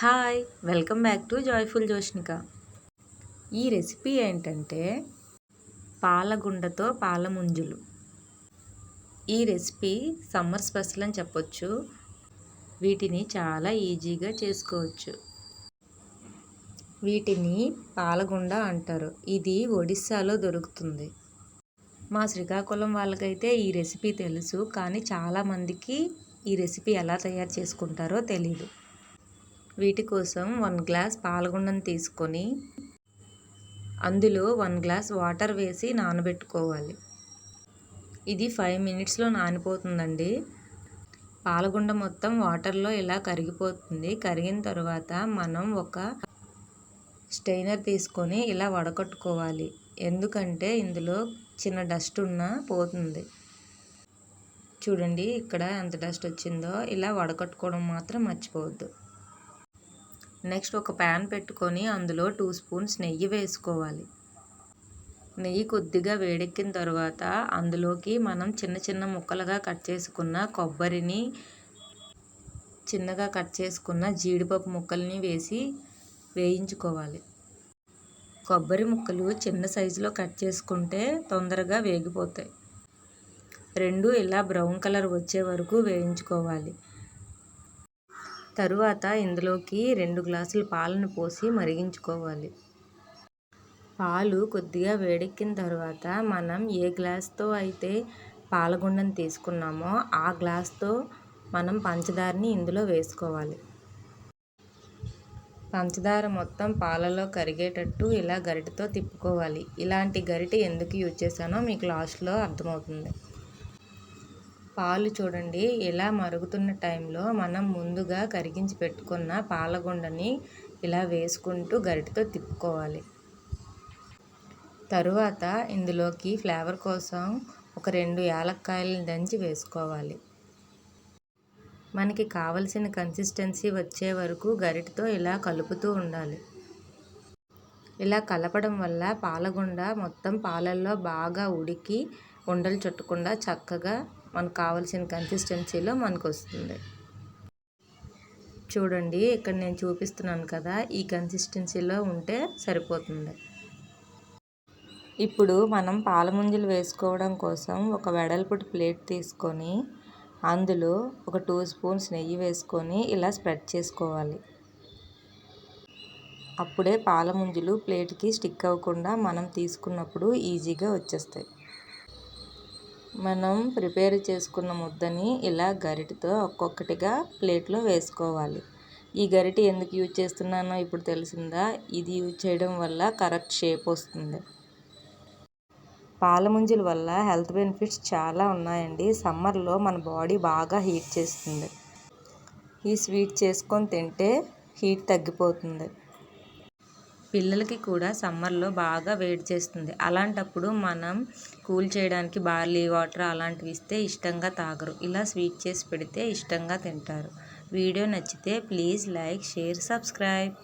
Hi welcome back to joyful Joshnika. ఈ recipe ఏంటంటే పాలగుండతో పాలముంజులు. ఈ రెసిపీ సమ్మర్ స్పెషల్ అని చెప్పొచ్చు. వీటిని చాలా ఈజీగా చేసుకోవచ్చు. వీటిని పాలగుండ అంటారు. ఇది ఒడిస్సాలో దొరుకుతుంది. మా శ్రీకాకుళం వాళ్ళకైతే ఈ రెసిపీ తెలుసు కానీ చాలామందికి ఈ రెసిపీ ఎలా తయారు చేసుకుంటారో తెలీదు. వీటి కోసం వన్ గ్లాస్ పాలగుండను తీసుకొని అందులో వన్ గ్లాస్ వాటర్ వేసి నానబెట్టుకోవాలి. ఇది ఫైవ్ మినిట్స్లో నానిపోతుందండి. పాలగుండ మొత్తం వాటర్లో ఇలా కరిగిపోతుంది. కరిగిన తర్వాత మనం ఒక స్టెయినర్ తీసుకొని ఇలా వడకట్టుకోవాలి. ఎందుకంటే ఇందులో చిన్న డస్ట్ ఉన్నా పోతుంది. చూడండి ఇక్కడ ఎంత డస్ట్ వచ్చిందో. ఇలా వడకట్టుకోవడం మాత్రం మర్చిపోవద్దు. నెక్స్ట్ ఒక ప్యాన్ పెట్టుకొని అందులో టూ స్పూన్స్ నెయ్యి వేసుకోవాలి. నెయ్యి కొద్దిగా వేడెక్కిన తర్వాత అందులోకి మనం చిన్న చిన్న ముక్కలుగా కట్ చేసుకున్న కొబ్బరిని చిన్నగా కట్ చేసుకున్న జీడిపప్పు ముక్కల్ని వేసి వేయించుకోవాలి. కొబ్బరి ముక్కలు చిన్న సైజులో కట్ చేసుకుంటే తొందరగా వేగిపోతాయి. రెండు ఇలా బ్రౌన్ కలర్ వచ్చే వరకు వేయించుకోవాలి. తరువాత ఇందులోకి రెండు గ్లాసులు పాలను పోసి మరిగించుకోవాలి. పాలు కొద్దిగా వేడెక్కిన తర్వాత మనం ఏ గ్లాస్తో అయితే పాలగుండను తీసుకున్నామో ఆ గ్లాస్తో మనం పంచదారని ఇందులో వేసుకోవాలి. పంచదార మొత్తం పాలలో కరిగేటట్టు ఇలా గరిటతో తిప్పుకోవాలి. ఇలాంటి గరిటె ఎందుకు యూజ్ చేశానో మీకు లాస్ట్లో అర్థమవుతుంది. పాలు చూడండి. ఇలా మరుగుతున్న టైంలో మనం ముందుగా కరిగించి పెట్టుకున్న పాలగుండని ఇలా వేసుకుంటూ గరిటతో తిప్పుకోవాలి. తరువాత ఇందులోకి ఫ్లేవర్ కోసం ఒక రెండు యాలక్కాయలను దంచి వేసుకోవాలి. మనకి కావలసిన కన్సిస్టెన్సీ వచ్చే వరకు గరిటతో ఇలా కలుపుతూ ఉండాలి. ఇలా కలపడం వల్ల పాలగుండ మొత్తం పాలల్లో బాగా ఉడికి ఉండలు చుట్టకుండా చక్కగా మనకు కావాల్సిన కన్సిస్టెన్సీలో మనకు వస్తుంది చూడండి ఇక్కడ నేను చూపిస్తున్నాను కదా ఈ కన్సిస్టెన్సీలో ఉంటే సరిపోతుంది. ఇప్పుడు మనం పాలముంజలు వేసుకోవడం కోసం ఒక వెడల్పుటి ప్లేట్ తీసుకొని అందులో ఒక టూ స్పూన్స్ నెయ్యి వేసుకొని ఇలా స్ప్రెడ్ చేసుకోవాలి. అప్పుడే పాలముంజలు ప్లేట్కి స్టిక్ అవ్వకుండా మనం తీసుకున్నప్పుడు ఈజీగా వచ్చేస్తాయి. మనం ప్రిపేర్ చేసుకున్న ముద్దని ఇలా గరిటతో ఒక్కొక్కటిగా ప్లేట్లో వేసుకోవాలి. ఈ గరిటె ఎందుకు యూజ్ చేస్తున్నానో ఇప్పుడు తెలిసిందా? ఇది యూజ్ చేయడం వల్ల కరెక్ట్ షేప్ వస్తుంది. పాలముంజుల వల్ల హెల్త్ బెనిఫిట్స్ చాలా ఉన్నాయండి. సమ్మర్లో మన బాడీ బాగా హీట్ చేస్తుంది. ఈ స్వీట్ చేసుకొని తింటే హీట్ తగ్గిపోతుంది. పిల్లలకి కూడా సమ్మర్లో బాగా వేడి చేస్తుంది. అలాంటప్పుడు మనం కూల్ చేయడానికి బార్లీ వాటర్ అలాంటివి ఇస్తే ఇష్టంగా తాగరు. ఇలా స్వీట్ చేసి పెడితే ఇష్టంగా తింటారు. వీడియో నచ్చితే ప్లీజ్ లైక్ షేర్ సబ్స్క్రైబ్.